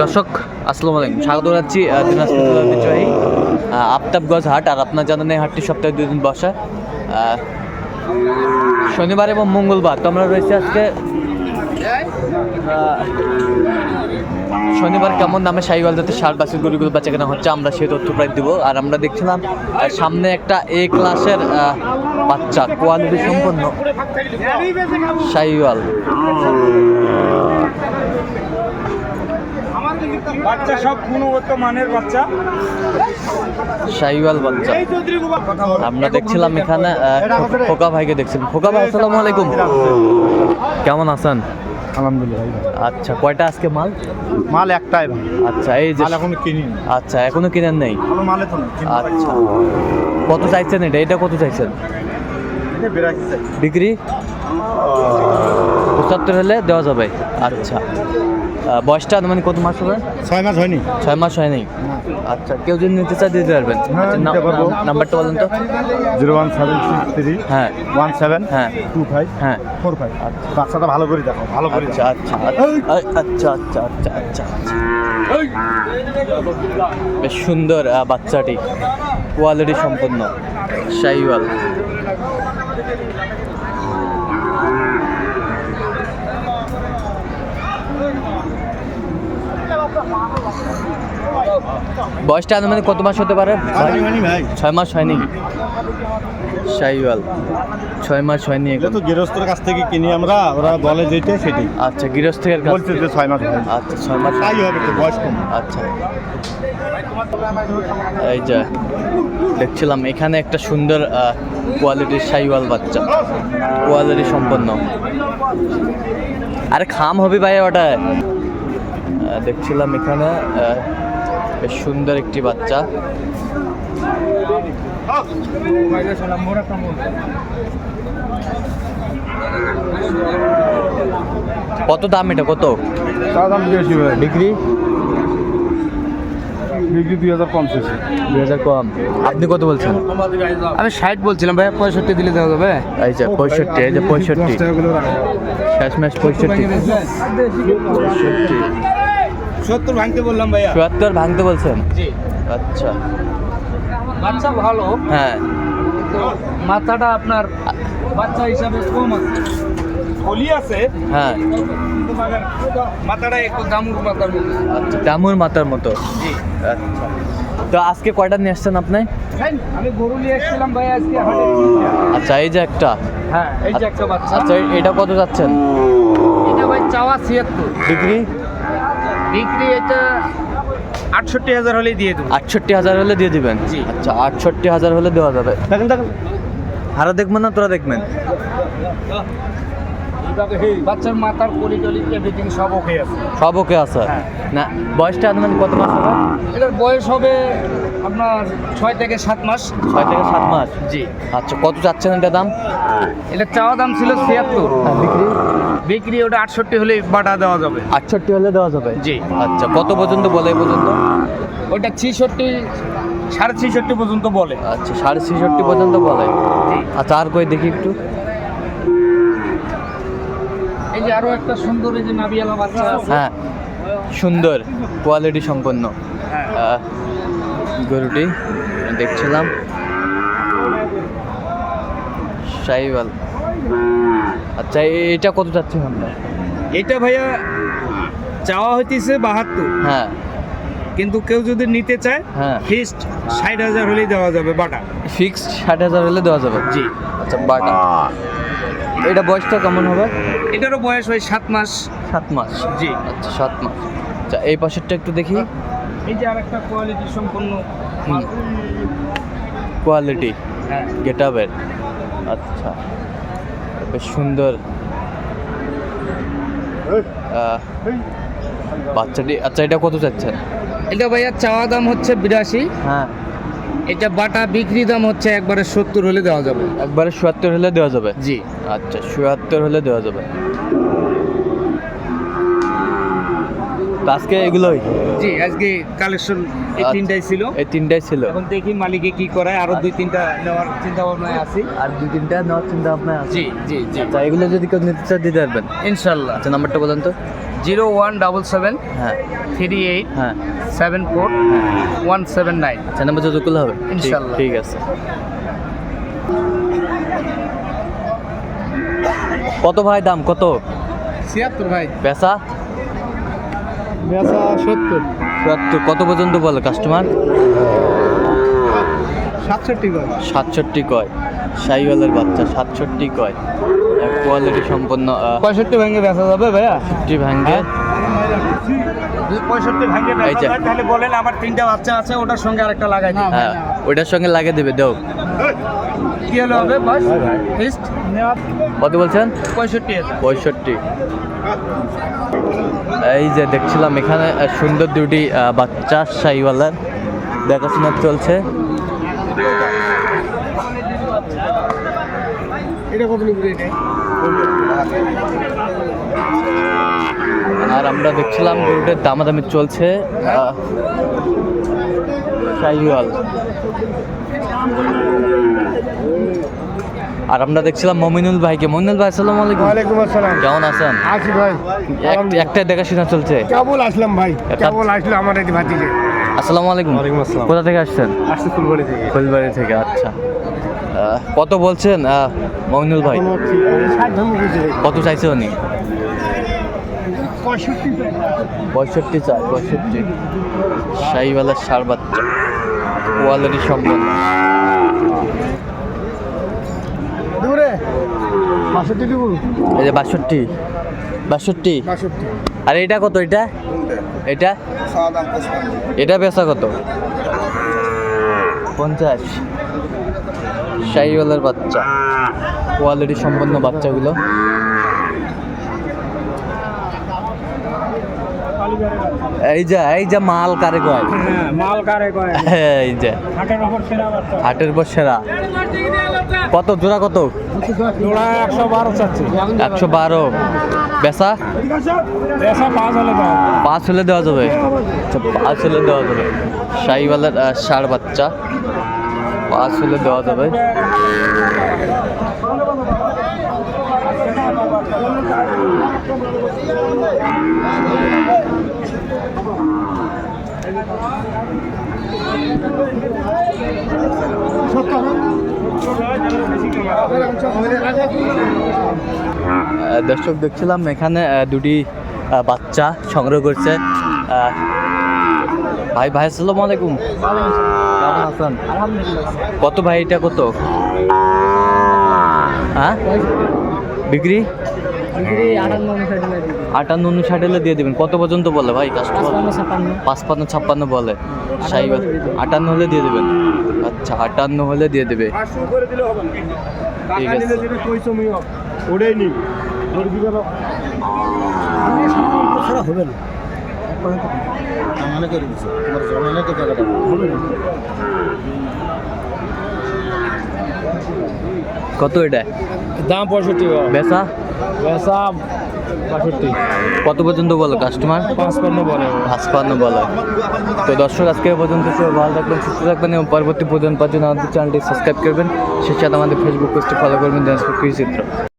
দর্শক আসসালামু আলাইকুম। স্বাগত জানাচ্ছি দিনাজপুর আহ, আফতাবগঞ্জ হাট আর আপনার জানেন এই হাটটি সপ্তাহে দুই দিন বসে। শনিবার এবং মঙ্গলবার তো আমরা রয়েছি আজকে শনিবার কেমন দামে সাইওয়াল যাতে সার বাসি গরুগুলো বেচা কেনা হচ্ছে আমরা সেই তথ্য প্রায় দিব। আর আমরা দেখছিলাম সামনে একটা এ ক্লাসের বাচ্চা কোয়ালিটি সম্পন্ন সাইওয়াল। বাচ্চা সব গুণগত মানের বাচ্চা। সাইওয়াল বাচ্চা। আমরা দেখছিলাম এখানে খোকা ভাইকে দেখছিলাম। খোকা ভাই আসসালামু আলাইকুম। কেমন আছেন? আলহামদুলিল্লাহ আচ্ছা কয়টা আজকে মাল? মাল একটাই আচ্ছা এই যে এখন কিনি আচ্ছা এখনও কিনেন নেই? মালে তো আচ্ছা। কত চাইছেন এটা? এটা কত চাইছেন? বিক্রি? পঁচাত্তর হলে দেওয়া যাবে। আচ্ছা। বয়সটা মানে কত মাস হবে? ছয় মাস হয়নি। ছয় মাস হয়নি? আচ্ছা কেউ যদি নিতে চায় দিতে পারবেন। হ্যাঁ, আচ্ছা, নাম্বারটা বলেন তো। Zero one seven six three হ্যাঁ। ওয়ান সেভেন হ্যাঁ। টু ফাইভ হ্যাঁ। Four five. আচ্ছা। বাচ্চাটা ভালো করে দেখো ভালো করে আচ্ছা আচ্ছা আচ্ছা আচ্ছা আচ্ছা আচ্ছা আচ্ছা বেশ সুন্দর বাচ্চাটি। কোয়ালিটি সম্পন্ন। শাইওয়াল বয়সটা আনুমানিক কত মাস হতে পারে? ছয় মাস হয়নি? শাইওয়াল ছয় মাস হয়নি এটা তো গৃহস্থর কাছ থেকে কিনি আমরা ওরা বলে যেটা সেটাই। আচ্ছা গৃহস্থের কাছ বলছে যে ছয় মাস আচ্ছা ছয় মাস তাই হবে তো বয়স কম। আচ্ছা। এই যে দেখছিলাম এখানে একটা সুন্দর কোয়ালিটির সাইওয়াল বাচ্চা। কোয়ালিটি সম্পন্ন। আরে খাম হবে ভাই ওটা দেখছিলাম এখানে বেশ সুন্দর একটি বাচ্চা। কত দাম এটা? কত? দাম বেশি ডিগ্রি দুই হাজার পঞ্চাশ। দুই হাজার কম। আপনি কত বলছেন? আমি ষাট বলছিলাম ভাই পঁয়ষট্টি দিলে দেওয়া যাবে। যে পঁয়ষট্টি এই যে পঁয়ষট্টি। শেষমেশ পঁয়ষট্টি। পঁয়ষট্টি। সত্তর ভাঙতে বললাম ভাইয়া। চুয়াত্তর ভাঙতে বলছেন? জি। আচ্ছা। বাচ্চা ভালো? হ্যাঁ। কিন্তু মাথাটা আপনার বাচ্চা হিসাবে কম আছে। কলি আছে। হ্যাঁ। কিন্তু মাগার মাথাটা একটু দামুর মাথার মতো। আচ্ছা দামুর মাথার মতো। জি। আচ্ছা। তো আজকে কয়টা নিয়ে আসছেন আপনি? আমি গরু নিয়ে এসেছিলাম ভাই আজকে আচ্ছা এই যে একটা। হ্যাঁ এই যে একটা বাচ্চা। আচ্ছা এটা কত যাচ্ছেন? এটা ভাই চাওয়া ছিয়াত্তর। ডিগ্রি বিক্রি এটা আটষট্টি হাজার হলেই দিয়ে দেবো। আটষট্টি হাজার হলে দিয়ে দিবেন? আচ্ছা আটষট্টি হাজার হলে দেওয়া যাবে। দেখেন দেখেন। হারা দেখবেন না তোরা দেখবেন। বাচ্চার মাথার কলি টলি এভরিথিং সব ওকে আছে। সব ওকে আছে? হ্যাঁ। না বয়সটা আনুমানিক কত মাস হবে? এটার বয়স হবে আপনার ছয় থেকে সাত মাস। ছয় থেকে সাত মাস? জি। আচ্ছা কত চাচ্ছেন এটা দাম? এটা চাওয়া দাম ছিল ছিয়াত্তর। বিক্রি? বিক্রি ওটা আটষট্টি হলে বাটা দেওয়া যাবে। আটষট্টি হলে দেওয়া যাবে? জি। আচ্ছা কত পর্যন্ত বলে পর্যন্ত? ওটা ছিষট্টি সাড়ে ছিষট্টি পর্যন্ত বলে। আচ্ছা সাড়ে ছেষট্টি পর্যন্ত বলে। আচ্ছা আর কই দেখি একটু। এই যে আরও একটা সুন্দর এই যে নাবিয়ালা বাচ্চা হ্যাঁ সুন্দর কোয়ালিটি সম্পন্ন। হ্যাঁ। গরুটি দেখছিলাম। সাইওয়াল আচ্ছা এটা কত চাচ্ছেন আমরা? এটা ভাইয়া চাওয়া হইতেছে বাহাত্তর। হ্যাঁ। কিন্তু কেউ যদি নিতে চায় হ্যাঁ। ফিক্সড ষাট হাজার হলেই দেওয়া যাবে বাটা। ফিক্সড ষাট হাজার হলে দেওয়া যাবে? জি। আচ্ছা বাটা। এটা বয়সটা কেমন হবে? এটারও বয়স হয় সাত মাস। সাত মাস। জি। আচ্ছা সাত মাস। আচ্ছা এই পাশেরটা একটু দেখি। এই যে আরেকটা কোয়ালিটি হুম। কোয়ালিটি হ্যাঁ। গেট আপের আচ্ছা। বেশ সুন্দর। বাচ্চাটি আচ্ছা এটা কত চাচ্ছেন? এটা ভাইয়া চাওয়া দাম হচ্ছে বিরাশি। হ্যাঁ। এটা বাটা বিক্রি দাম হচ্ছে একবারে সত্তর হলে দেওয়া যাবে। একবারে চুয়াত্তর হলে দেওয়া যাবে? জি। আচ্ছা চুয়াত্তর হলে দেওয়া যাবে। তো আজকে এগুলোই। জি আজকে কালেকশন এই আচ্ছা। তিনটাই ছিল। এই তিনটাই ছিল। এখন দেখি মালিকে কি করায় আরও দুই তিনটা নেওয়ার চিন্তা ভাবনায় আছি। আর দুই তিনটা নেওয়ার চিন্তা আছে। জি জি জি। আচ্ছা এগুলো যদি কেউ নিতে চায় দিতে পারবেন। ইনশাল্লাহ। আচ্ছা নাম্বারটা বলেন তো। জিরো ওয়ান ডাবল সেভেন হ্যাঁ। থ্রি এইট হ্যাঁ। Seven four one seven nine. আচ্ছা নাম্বার যোগাযোগ করলে হবে। ইনশাল্লাহ। ঠিক আছে। কত ভাই দাম? কত? ছিয়াত্তর ভাই। পেশা বেচা সত্তর। সত্তর। কত পর্যন্ত বলে কাস্টমার সাতষট্টি ভাই সাতষট্টি কয়। সাইওয়ালের বাচ্চা সাতষট্টি কয়। কোয়ালিটি সম্পন্ন পঁয়ষট্টি ভেঙে বেচা যাবে ভাইয়া? ফিফটি ভাঙ্গে। পঁয়ষট্টি ভেঙে এই যে। বেচা যায় তাহলে বলেন আমার তিনটা বাচ্চা আছে ওটার সঙ্গে আরেকটা লাগাই দিন হ্যাঁ ওইটার সঙ্গে লাগিয়ে দেবে দেও। হলো হবে? বাস কত বলছেন? পঁয়ষট্টি পঁয়ষট্টি। এই যে দেখছিলাম এখানে সুন্দর দুটি বাচ্চা সাইওয়ালার দেখাশোনা চলছে। আর আমরা দেখছিলাম গরুটার দামাদামি চলছে আহ, শাহিওয়াল। আর আমরা দেখছিলাম মমিনুল ভাইকে। মমিনুল ভাই আসসালামু আলাইকুম। ওয়ালাইকুম আসসালাম। কেমন আছেন? আছি ভাই। এক- একটা দেখাশোনা চলছে। কেবল আসলাম ভাই। কেবল আসলো আমার এই ভাতিজে। আসসালামু আলাইকুম। ওয়ালাইকুম আসসালাম। কোথা থেকে আসছেন? আসছে ফুলবাড়ি থেকে। ফুলবাড়ি থেকে আচ্ছা। কত বলছেন মমিনুল ভাই? কত চাইছে উনি? পঁয়ষট্টি চার পঁয়ষট্টি। শাহিওয়ালার সার বাচ্চা। কোয়ালিটি সম্পন্ন দূরে বাষট্টি দেবো এই যে বাষট্টি। বাষট্টি? বাষট্টি। আর এটা কত এটা? এটা? এটা বেচা কত? পঞ্চাশ। শাহিওয়ালার বাচ্চা। কোয়ালিটি সম্পন্ন বাচ্চাগুলো। এই যে এই যে মাল কারে কয়? হ্যাঁ মাল কারে কয়? এই যে। হাটের ওপর সেরা হাটের পর সেরা। কত জোড়া কত? জোড়া একশো বারো চাচ্ছে। একশো বারো। বেচা? এসা পাঁচ হলে দাও পাঁচ হলে দেওয়া যাবে? আচ্ছা পাঁচ হলে দেওয়া যাবে। শাহিওয়ালার ষাঁড় বাচ্চা। পাঁচ হলে দেওয়া যাবে। দর্শক, দেখছিলাম এখানে দুটি বাচ্চা সংগ্রহ করছে। ভাই ভাই, আসসালামু আলাইকুম। কেমন কত ভাই, এটা কত? হ্যাঁ? বিক্রি? আটান্ন উনষাট হলে দিয়ে দেবেন। কত পর্যন্ত বলে ভাই কাস্টমার পাঁচপান্ন ছাপ্পান্ন বলে। সাই আটান্ন হলে দিয়ে দেবেন। আচ্ছা আটান্ন হলে দিয়ে দেবে। পাঁচশো করে দিলে হবে না। ঠিক আছে। হবে না। কত এটা? দাম পঁয়ষট্টি বেচা? বেসা বাষট্টি। কত পর্যন্ত বলো কাস্টমার পাঁচপান্ন বলে। পাঁচপান্ন বলে। তো দর্শক আজকে পর্যন্ত সবাই ভালো থাকবেন সুস্থ থাকবেন এবং পরবর্তী পর্যন্ত পাঁচজন আমাদের চ্যানেলটি সাবস্ক্রাইব করবেন। সেই সাথে আমাদের ফেসবুক পেজটি ফলো করবেন কৃষি চিত্র